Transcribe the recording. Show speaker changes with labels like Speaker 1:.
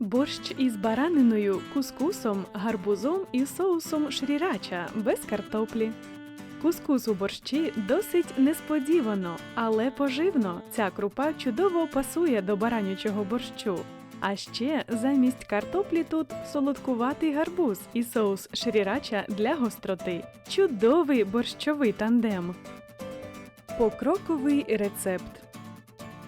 Speaker 1: Борщ із бараниною, кускусом, гарбузом і соусом шрірача без картоплі. Кускус у борщі досить несподівано, але поживно. Ця крупа чудово пасує до баранячого борщу. А ще замість картоплі тут солодкуватий гарбуз і соус шрірача для гостроти. Чудовий борщовий тандем. Покроковий рецепт.